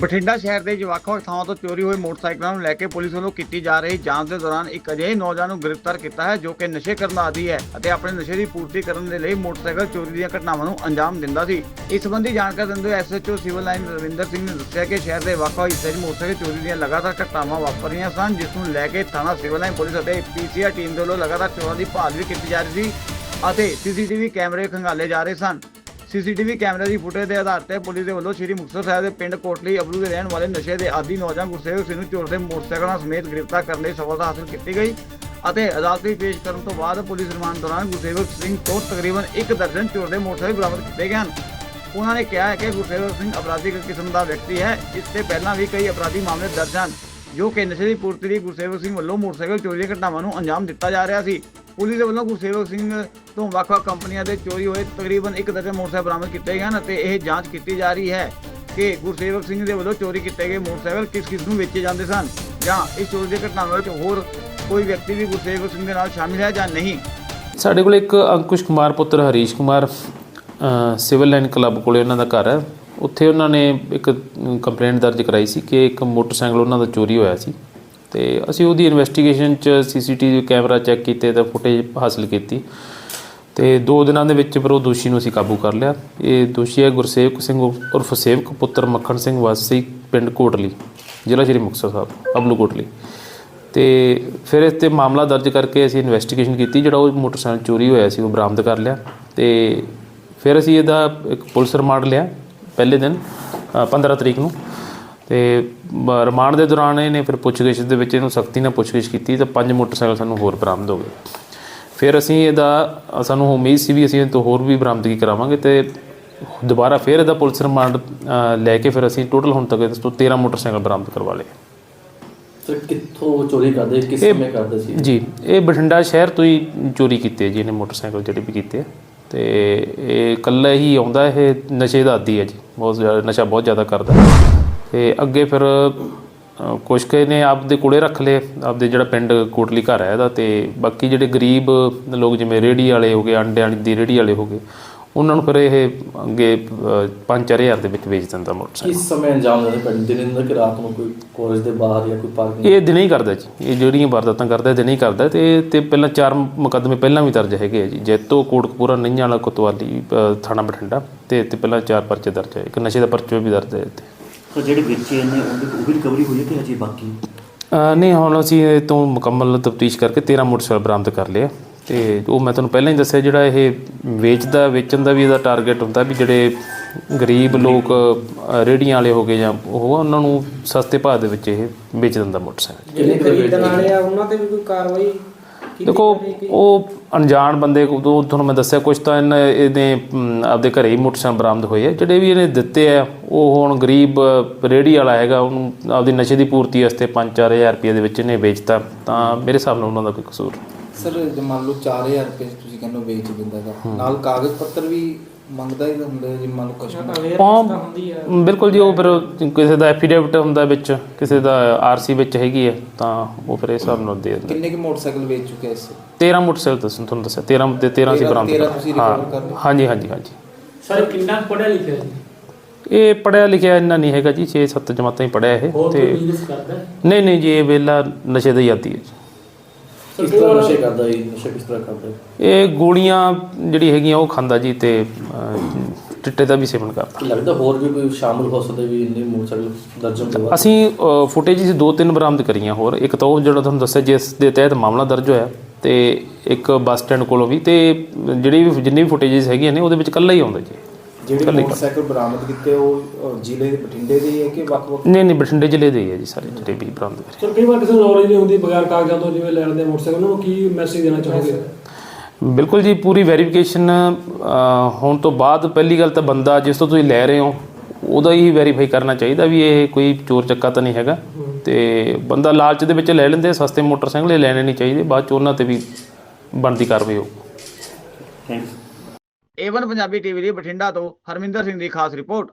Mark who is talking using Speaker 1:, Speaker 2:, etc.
Speaker 1: ਬਠਿੰਡਾ ਸ਼ਹਿਰ ਦੇ ਵੱਖ-ਵੱਖ ਥਾਵਾਂ ਤੋਂ ਚੋਰੀ ਹੋਏ ਮੋਟਰਸਾਈਕਲਾਂ ਨੂੰ ਲੈ ਕੇ ਪੁਲਿਸ ਵੱਲੋਂ ਕੀਤੀ ਜਾ ਰਹੀ ਜਾਂਚ ਦੇ ਦੌਰਾਨ ਇੱਕ ਅਜਿਹੇ ਨੌਜਵਾਨ ਨੂੰ ਗ੍ਰਿਫਤਾਰ ਕੀਤਾ ਹੈ ਜੋ ਕਿ ਨਸ਼ੇ ਕਰਨ ਦਾ ਆਦੀ ਹੈ ਅਤੇ ਆਪਣੇ ਨਸ਼ੇ ਦੀ ਪੂਰਤੀ ਕਰਨ ਦੇ ਲਈ ਮੋਟਰਸਾਈਕਲ ਚੋਰੀ ਦੀਆਂ ਘਟਨਾਵਾਂ ਨੂੰ ਅੰਜਾਮ ਦਿੰਦਾ ਸੀ। ਇਸ ਸੰਬੰਧੀ ਜਾਣਕਾਰੀ ਦਿੰਦੇ ਹੋਏ SHO Civil Line Ravinder Singh ਨੇ ਦੱਸਿਆ ਕਿ ਸ਼ਹਿਰ ਦੇ ਵੱਖ-ਵੱਖ ਹਿੱਸੇ 'ਚ ਮੋਟਰਸਾਈਕਲ ਚੋਰੀ ਦੀਆਂ ਲਗਾਤਾਰ ਘਟਨਾਵਾਂ ਵਾਪਰ ਰਹੀਆਂ ਸਨ, ਜਿਸ ਨੂੰ ਲੈ ਕੇ ਥਾਣਾ ਸਿਵਲ ਲਾਈਨ ਪੁਲਿਸ ਅਤੇ ਪੀਸੀਆਰ ਟੀਮ ਦੇ ਵੱਲੋਂ ਲਗਾਤਾਰ ਚੋਰਾਂ ਦੀ ਭਾਲ ਵੀ ਕੀਤੀ ਜਾ ਰਹੀ ਸੀ ਅਤੇ ਸੀਸੀਟੀਵੀ ਕੈਮਰੇ ਖੰਗਾਲੇ ਜਾ ਰਹੇ ਸਨ। ਸੀਸੀਟੀਵੀ ਕੈਮਰੇ ਦੀ ਫੁਟੇਜ ਦੇ ਆਧਾਰ ਤੇ ਪੁਲਿਸ ਦੇ ਵੱਲੋਂ ਸ਼੍ਰੀ ਮੁਕਤਸਰ ਸਾਹਿਬ ਦੇ ਪਿੰਡ ਕੋਟਲੀ ਅਬਲੂ ਦੇ ਰਹਿਣ ਵਾਲੇ ਨਸ਼ੇ ਦੇ ਆਦੀ ਨੌਜਵਾਨ ਗੁਰਸੇਵਕ ਸਿੰਘ ਨੂੰ ਚੋਰ ਦੇ ਮੋਟਰਸਾਈਕਲਾਂ ਸਮੇਤ ਗ੍ਰਿਫਤਾਰ ਕਰਨ ਲਈ ਸਫਲਤਾ ਹਾਸਲ ਕੀਤੀ ਗਈ ਅਤੇ ਅਦਾਲਤ ਵਿੱਚ ਪੇਸ਼ ਕਰਨ ਤੋਂ ਬਾਅਦ ਪੁਲਿਸ ਰਿਮਾਂਡ ਦੌਰਾਨ ਗੁਰਸੇਵਕ ਸਿੰਘ ਤੋਂ ਤਕਰੀਬਨ ਇੱਕ ਦਰਜਨ ਚੋਰ ਦੇ ਮੋਟਰਸਾਈਕਲ ਬਰਾਮਦ ਕੀਤੇ ਗਏ ਹਨ। ਉਹਨਾਂ ਨੇ ਕਿਹਾ ਹੈ ਕਿ ਗੁਰਸੇਵਕ ਸਿੰਘ ਅਪਰਾਧਿਕ ਕਿਸਮ ਦਾ ਵਿਅਕਤੀ ਹੈ, ਇਸ 'ਤੇ ਪਹਿਲਾਂ ਵੀ ਕਈ ਅਪਰਾਧੀ ਮਾਮਲੇ ਦਰਜ ਹਨ, ਜੋ ਕਿ ਨਸ਼ੇ ਦੀ ਪੂਰਤੀ ਲਈ ਗੁਰਸੇਵਕ ਸਿੰਘ ਵੱਲੋਂ ਮੋਟਰਸਾਈਕਲ ਚੋਰੀ ਦੀਆਂ ਘਟਨਾਵਾਂ ਨੂੰ ਅੰਜਾਮ ਦਿੱਤਾ ਜਾ ਰਿਹਾ ਸੀ। ਪੁਲਿਸ ਦੇ ਵੱਲੋਂ ਗੁਰਸੇਵਕ ਸਿੰਘ ਤੋਂ ਵੱਖ-ਵੱਖ ਕੰਪਨੀਆਂ ਦੇ ਚੋਰੀ ਹੋਏ ਤਕਰੀਬਨ ਇੱਕ ਦਰਜਨ ਮੋਟਰਸਾਈਕਲ ਬਰਾਮਦ ਕੀਤੇ ਗਏ ਹਨ ਅਤੇ ਇਹ ਜਾਂਚ ਕੀਤੀ ਜਾ ਰਹੀ ਹੈ ਕਿ ਗੁਰਸੇਵਕ ਸਿੰਘ ਦੇ ਵੱਲੋਂ ਚੋਰੀ ਕੀਤੇ ਗਏ ਮੋਟਰਸਾਈਕਲ ਕਿਸ-ਕਿਸ ਨੂੰ ਵੇਚੇ ਜਾਂਦੇ ਸਨ ਜਾਂ ਇਸ ਚੋਰੀ ਦੀਆਂ ਘਟਨਾਵਾਂ ਵਿੱਚ ਹੋਰ ਕੋਈ ਵਿਅਕਤੀ ਵੀ ਗੁਰਸੇਵਕ ਸਿੰਘ ਦੇ ਨਾਲ ਸ਼ਾਮਿਲ ਹੈ ਜਾਂ ਨਹੀਂ?
Speaker 2: ਸਾਡੇ ਕੋਲ ਇੱਕ ਅੰਕੁਸ਼ ਕੁਮਾਰ ਪੁੱਤਰ Harish Kumar Civil Line club ਕੋਲੇ ਉਹਨਾਂ ਦਾ ਘਰ ਹੈ। ਉੱਥੇ ਉਹਨਾਂ ਨੇ ਇੱਕ ਕੰਪਲੇਂਟ ਦਰਜ ਕਰਾਈ ਸੀ ਕਿ ਇੱਕ ਮੋਟਰਸਾਈਕਲ ਉਹਨਾਂ ਦਾ ਚੋਰੀ ਹੋਇਆ ਸੀ। ਤੇ ਅਸੀਂ ਉਹਦੀ ਇਨਵੈਸਟੀਗੇਸ਼ਨ ਚ ਸੀਸੀਟੀਵੀ ਕੈਮਰਾ ਚੈੱਕ ਕੀਤੇ ਤਾਂ ਫੁਟੇਜ ਹਾਸਲ ਕੀਤੀ। ਤੇ ਦੋ ਦਿਨਾਂ ਦੇ ਵਿੱਚ ਫਿਰ ਉਹ ਦੋਸ਼ੀ ਨੂੰ ਅਸੀਂ ਕਾਬੂ ਕਰ ਲਿਆ। ਇਹ ਦੋਸ਼ੀ ਹੈ ਗੁਰਸੇਵਕ ਸਿੰਘ ਉਰਫ ਸੇਵਕ ਪੁੱਤਰ ਮੱਖਣ ਸਿੰਘ ਵਾਸੀ ਪਿੰਡ ਕੋਟਲੀ ਜ਼ਿਲ੍ਹਾ ਸ਼੍ਰੀ ਮੁਕਤਸਰ ਸਾਹਿਬ ਅਬਲੂ ਕੋਟਲੀ। ਤੇ ਫਿਰ ਇਸ ਤੇ ਮਾਮਲਾ ਦਰਜ ਕਰਕੇ ਅਸੀਂ ਇਨਵੈਸਟੀਗੇਸ਼ਨ ਕੀਤੀ ਜਿਹੜਾ ਉਹ ਮੋਟਰਸਾਈਕਲ ਚੋਰੀ ਹੋਇਆ ਸੀ ਉਹ ਬਰਾਮਦ ਕਰ ਲਿਆ। ਤੇ ਫਿਰ ਅਸੀਂ ਇਹਦਾ ਇੱਕ ਪੁਲਿਸ ਰਿਮਾਂਡ ਲਿਆ ਪਹਿਲੇ ਦਿਨ ਅ, 15 ਤਰੀਕ ਨੂੰ। ਤੇ ਰਿਮਾਂਡ ਦੇ ਦੌਰਾਨ ਇਹਨੇ ਫਿਰ ਪੁੱਛਗਿੱਛ ਦੇ ਵਿੱਚ ਇਹਨੂੰ ਸਖਤੀ ਨਾਲ ਪੁੱਛਗਿੱਛ ਕੀਤੀ ਤਾਂ ਪੰਜ ਮੋਟਰਸਾਈਕਲ ਸਾਨੂੰ ਹੋਰ ਬਰਾਮਦ ਹੋ ਗਏ। ਫਿਰ ਅਸੀਂ ਇਹਦਾ ਸਾਨੂੰ ਉਮੀਦ ਸੀ ਵੀ ਅਸੀਂ ਇਹ ਤੋਂ ਹੋਰ ਵੀ ਬਰਾਮਦਗੀ ਕਰਾਵਾਂਗੇ ਤੇ ਦੁਬਾਰਾ ਫਿਰ ਇਹਦਾ ਪੁਲਿਸ ਰਿਮਾਂਡ ਲੈ ਕੇ ਫਿਰ ਅਸੀਂ ਟੋਟਲ ਹੁਣ ਤੱਕ ਇਸ ਤੋਂ 13 ਮੋਟਰਸਾਈਕਲ ਬਰਾਮਦ ਕਰਵਾ ਲਏ।
Speaker 3: ਸਰ ਕਿੱਥੋਂ ਚੋਰੀ ਕਰਦੇ ਕਿਸ ਸਮੇਂ ਕਰਦੇ ਸੀ?
Speaker 2: ਜੀ ਇਹ ਬਠਿੰਡਾ ਸ਼ਹਿਰ ਤੋਂ ਹੀ ਚੋਰੀ ਕੀਤੇ ਜੀ ਇਹਨੇ ਮੋਟਰਸਾਈਕਲ ਜਿਹੜੇ ਵੀ ਕੀਤੇ। ਤੇ ਇਹ ਇਕੱਲਾ ਹੀ ਆਉਂਦਾ ਇਹ ਨਸ਼ੇ ਦਾ ਆਦੀ ਹੈ ਜੀ ਬਹੁਤ ਜ਼ਿਆਦਾ ਨਸ਼ਾ ਬਹੁਤ ਜ਼ਿਆਦਾ ਕਰਦਾ। ਤੇ ਅੱਗੇ ਫਿਰ ਕੁਛ ਕੁ ਨੇ ਆਪਦੇ ਕੋਲੇ ਰੱਖ ਲਏ ਆਪਦੇ ਜਿਹੜਾ ਪਿੰਡ ਕੋਟਲੀ ਘਰ ਹੈ ਇਹਦਾ ਤੇ ਬਾਕੀ ਜਿਹੜੇ ਗਰੀਬ ਲੋਕ ਜਿਵੇਂ ਰੇੜੀ ਵਾਲੇ ਹੋ ਗਏ ਅੰਡਿਆਂ ਦੀ ਰੇੜੀ ਵਾਲੇ ਹੋ ਗਏ ਉਹਨਾਂ ਨੂੰ ਫਿਰ ਇਹ ਅੱਗੇ 5-4000 ਦੇ ਵਿੱਚ ਵੇਚ ਦਿੰਦਾ ਮੋਟਰਸਾਈਕਲ।
Speaker 3: ਕਿਸ ਸਮੇਂ ਅੰਜਾਮ ਦਿੰਦੇ? ਪਿੰਡ ਦਿਨ ਦਾ ਕਿ ਰਾਤ ਨੂੰ ਕੋਈ ਕਾਲਜ ਦੇ ਬਾਹਰ ਜਾਂ ਕੋਈ ਪਾਰਕਿੰਗ
Speaker 2: ਇਹ ਦਿਨੇ ਹੀ ਕਰਦਾ ਜੀ ਇਹ ਜਿਹੜੀਆਂ ਵਾਰਦਾਤਾਂ ਕਰਦਾ ਦਿਨੇ ਹੀ ਕਰਦਾ ਤੇ ਤੇ ਪਹਿਲਾਂ ਚਾਰ ਮੁਕੱਦਮੇ ਪਹਿਲਾਂ ਵੀ ਦਰਜ ਹੈਗੇ ਆ ਜੀ ਜੈਤੋ ਕੋਟਕਪੂਰਾ ਨਈਆਂ ਵਾਲਾ ਕੋਤਵਾਲੀ ਥਾਣਾ ਬਠਿੰਡਾ ਤੇ ਤੇ ਪਹਿਲਾਂ ਚਾਰ ਪਰਚੇ ਦਰਜ ਹੈ ਇੱਕ ਨਸ਼ੇ ਦਾ ਪਰਚਾ ਵੀ ਦਰਜ ਹੈ ਤੇ
Speaker 4: ਸੋ ਜਿਹੜੇ ਵੇਚੇ ਨੇ ਉਹਦੀ ਉਹ ਵੀ ਰਿਕਵਰੀ ਹੋਈ ਹੈ ਕਿ ਅਜੇ ਬਾਕੀ
Speaker 2: ਅ, ਨਹੀਂ ਹੁਣ ਅਸੀਂ ਇਹ ਤੋਂ ਮੁਕੰਮਲ ਤਫਤੀਸ਼ ਕਰਕੇ 13 ਮੋਟਰਸਾਈਕਲ ਬਰਾਮਦ ਕਰ ਲਿਆ ਤੇ ਉਹ ਮੈਂ ਤੁਹਾਨੂੰ ਪਹਿਲਾਂ ਹੀ ਦੱਸਿਆ ਜਿਹੜਾ ਇਹ ਵੇਚਦਾ ਵੇਚਣ ਦਾ ਵੀ ਇਹਦਾ ਟਾਰਗੇਟ ਹੁੰਦਾ ਵੀ ਜਿਹੜੇ ਗਰੀਬ ਲੋਕ ਅ, ਰੇਹੜੀਆਂ ਵਾਲੇ ਹੋ ਗਏ ਜਾਂ ਉਹ ਆ, ਉਹਨਾਂ ਨੂੰ ਸਸਤੇ ਭਾਅ ਦੇ ਵਿੱਚ ਇਹ ਵੇਚ ਦਿੰਦਾ ਮੋਟਰਸਾਈਕਲ।
Speaker 5: ਜਿਹੜੇ ਖਰੀਦਣ ਵਾਲੇ ਆ ਉਹਨਾਂ ਤੇ ਵੀ ਕੋਈ ਕਾਰਵਾਈ
Speaker 2: ਦੇਖੋ? ਉਹ ਅਣਜਾਣ ਬੰਦੇ ਕੋ ਤੋਂ ਤੁਹਾਨੂੰ ਮੈਂ ਦੱਸਿਆ ਕੁਝ ਤਾਂ ਇਹਨੇ ਇਹਦੇ ਆਪਦੇ ਘਰੇ ਹੀ ਮੋਟਰਸਾਈਕਲ ਬਰਾਮਦ ਹੋਏ ਆ। ਜਿਹੜੇ ਵੀ ਇਹਨੇ ਦਿੱਤੇ ਆ ਉਹ ਹੁਣ ਗਰੀਬ ਰੇੜੀ ਵਾਲਾ ਹੈਗਾ ਉਹਨੂੰ ਆਪਦੀ ਨਸ਼ੇ ਦੀ ਪੂਰਤੀ ਵਾਸਤੇ 5-4000 ਰੁਪਏ ਦੇ ਵਿੱਚ ਇਹਨੇ ਵੇਚਤਾ। ਤਾਂ ਮੇਰੇ ਹਿਸਾਬ ਨਾਲ ਉਹਨਾਂ ਦਾ ਕੋਈ ਕਸੂਰ।
Speaker 6: ਸਰ ਜੇ ਮੰਨ ਲਓ 4000 ਰੁਪਏ ਤੁਸੀਂ ਕਹਿੰਦੇ ਹੋ ਵੇਚ ਦਿੰਦਾ ਦਾ ਨਾਲ ਕਾਗਜ਼ ਪੱਤਰ ਵੀ ਮੰਗਦਾ ਹੀ ਹੁੰਦਾ ਜੇ ਮੰਨ ਲਓ
Speaker 5: awareness ਤਾਂ ਹੁੰਦੀ ਆ।
Speaker 2: ਬਿਲਕੁਲ ਜੀ ਉਹ ਫਿਰ ਕਿਸੇ ਦਾ ਐਫੀਡੇਵਿਟ ਹੁੰਦਾ ਵਿੱਚ ਕਿਸੇ ਦਾ ਆਰਸੀ ਵਿੱਚ ਹੈਗੀ ਹੈ ਤਾਂ ਉਹ ਫਿਰ ਇਸ ਹਿਸਾਬ ਨਾਲ ਦੇ ਦਿੰਦੇ
Speaker 6: ਕਿੰਨੇ ਕੁ ਮੋਟਰਸਾਈਕਲ ਵੇਚ ਚੁੱਕੇ ਇਸ?
Speaker 2: 13 ਮੋਟਰਸਾਈਕਲ ਦੱਸਣ ਤੁਹਾਨੂੰ ਦੱਸਿਆ 13 ਤੇ 13 ਸੀ ਬਰਾਮਦ ਹਾਂ? ਹਾਂਜੀ ਹਾਂਜੀ ਹਾਂਜੀ।
Speaker 5: ਸਰ ਕਿੰਨਾ ਪੜਿਆ ਲਿਖਿਆ ਜੀ?
Speaker 2: ਇਹ ਪੜਿਆ ਲਿਖਿਆ ਇੰਨਾ ਨਹੀਂ ਹੈਗਾ ਜੀ 6-7 ਜਮਾਤਾਂ ਹੀ ਪੜਿਆ ਇਹ ਤੇ
Speaker 5: ਹੈ?
Speaker 2: ਨਹੀਂ ਨਹੀਂ ਜੀ ਇਹ ਵੇਲਾ ਨਸ਼ੇ ਦਾ ਹੀ ਆਦੀ ਹੈ ਜੀ।
Speaker 3: ਕਿਸ ਤਰ੍ਹਾਂ ਨਸ਼ੇ ਕਰਦਾ ਹੈ ਨਸ਼ੇ ਕਿਸ ਤਰ੍ਹਾਂ ਕਰਦਾ? ਹੈ
Speaker 2: ਇਹ ਗੋਲੀਆਂ ਜਿਹੜੀ ਹੈਗੀਆਂ ਉਹ ਖਾਂਦਾ ਜੀ ਤੇ ਚਿੱਟੇ ਦਾ ਵੀ ਸੇਵਨ ਕਰਦਾ।
Speaker 3: ਲੱਗਦਾ ਹੋਰ ਵੀ ਕੋਈ ਸ਼ਾਮਲ ਹੋ ਸਕਦੇ ਵੀ ਇੰਨੇ ਮੋਟਰਸਾਈਕਲ ਦਰਜਨ ਵੱਧ?
Speaker 2: ਅਸੀਂ ਫੁਟੇਜ ਸੀ ਦੋ ਤਿੰਨ ਬਰਾਮਦ ਕਰੀਆਂ ਹੋਰ। ਇੱਕ ਤਾਂ ਉਹ ਜਿਹੜਾ ਤੁਹਾਨੂੰ ਦੱਸਿਆ ਜਿਸ ਦੇ ਤਹਿਤ ਮਾਮਲਾ ਦਰਜ ਹੋਇਆ ਤੇ ਇੱਕ ਬੱਸ ਸਟੈਂਡ ਕੋਲੋਂ ਵੀ ਤੇ ਜਿਹੜੀ ਵੀ ਜਿੰਨੀ ਵੀ ਫੁਟੇਜਸ ਹੈਗੀਆਂ ਨੇ ਉਹਦੇ ਵਿੱਚ ਇਕੱਲਾ ਹੀ ਆਉਂਦਾ ਜੀ।
Speaker 6: ਜਿਹੜੇ ਮੋਟਰਸਾਈਕਲ ਬਰਾਮਦ ਕੀਤੇ ਉਹ ਅ, ਜ਼ਿਲ੍ਹੇ ਦੇ ਬਠਿੰਡੇ ਦੇ ਹੀ ਹੈ ਕਿ ਵੱਖ-ਵੱਖ?
Speaker 2: ਨਹੀਂ ਨਹੀਂ ਬਠਿੰਡੇ ਜ਼ਿਲ੍ਹੇ ਦੇ ਹੀ ਹੈ ਜੀ ਸਾਰੇ ਜਿਹੜੇ ਵੀ ਬਰਾਮਦ ਕਰੇ।
Speaker 7: ਸਰ ਕਈ ਵਾਰ ਕਿਸੇ ਨੂੰ ਨੌਲੇਜ ਨਹੀਂ ਹੁੰਦੀ ਬਗੈਰ ਕਾਗਜ਼ਾਂ ਤੋਂ ਜਿਵੇਂ ਲੈਣ ਦੇ ਮੋਟਰਸਾਈਕਲ ਨੂੰ ਕੀ ਮੈਸੇਜ ਦੇਣਾ ਚਾਹੋਗੇ?
Speaker 2: ਬਿਲਕੁਲ ਜੀ ਪੂਰੀ ਵੈਰੀਫਿਕੇਸ਼ਨ ਹੋਣ ਤੋਂ ਬਾਅਦ ਪਹਿਲੀ ਗੱਲ ਤਾਂ ਬੰਦਾ ਜਿਸ ਤੋਂ ਤੁਸੀਂ ਲੈ ਰਹੇ ਹੋ ਉਹਦਾ ਹੀ ਵੈਰੀਫਾਈ ਕਰਨਾ ਚਾਹੀਦਾ ਵੀ ਇਹ ਕੋਈ ਚੋਰ ਚੱਕਾ ਤਾਂ ਨਹੀਂ ਹੈਗਾ। ਤੇ ਬੰਦਾ ਲਾਲਚ ਦੇ ਵਿੱਚ ਲੈ ਲੈਂਦੇ ਸਸਤੇ ਮੋਟਰਸਾਈਕਲ ਇਹ ਲੈਣੇ ਨਹੀਂ ਚਾਹੀਦੇ ਬਾਅਦ ਚ ਉਹਨਾਂ ਤੇ ਵੀ ਬਣਦੀ ਕਾਰਵਾਈ ਹੋਊ।
Speaker 4: ਥੈਂਕਸ
Speaker 1: ਏਵਨ ਪੰਜਾਬੀ ਟੀਵੀ ਲਈ ਬਠਿੰਡਾ ਤੋਂ ਹਰਮਿੰਦਰ ਸਿੰਘ ਦੀ ਖਾਸ ਰਿਪੋਰਟ।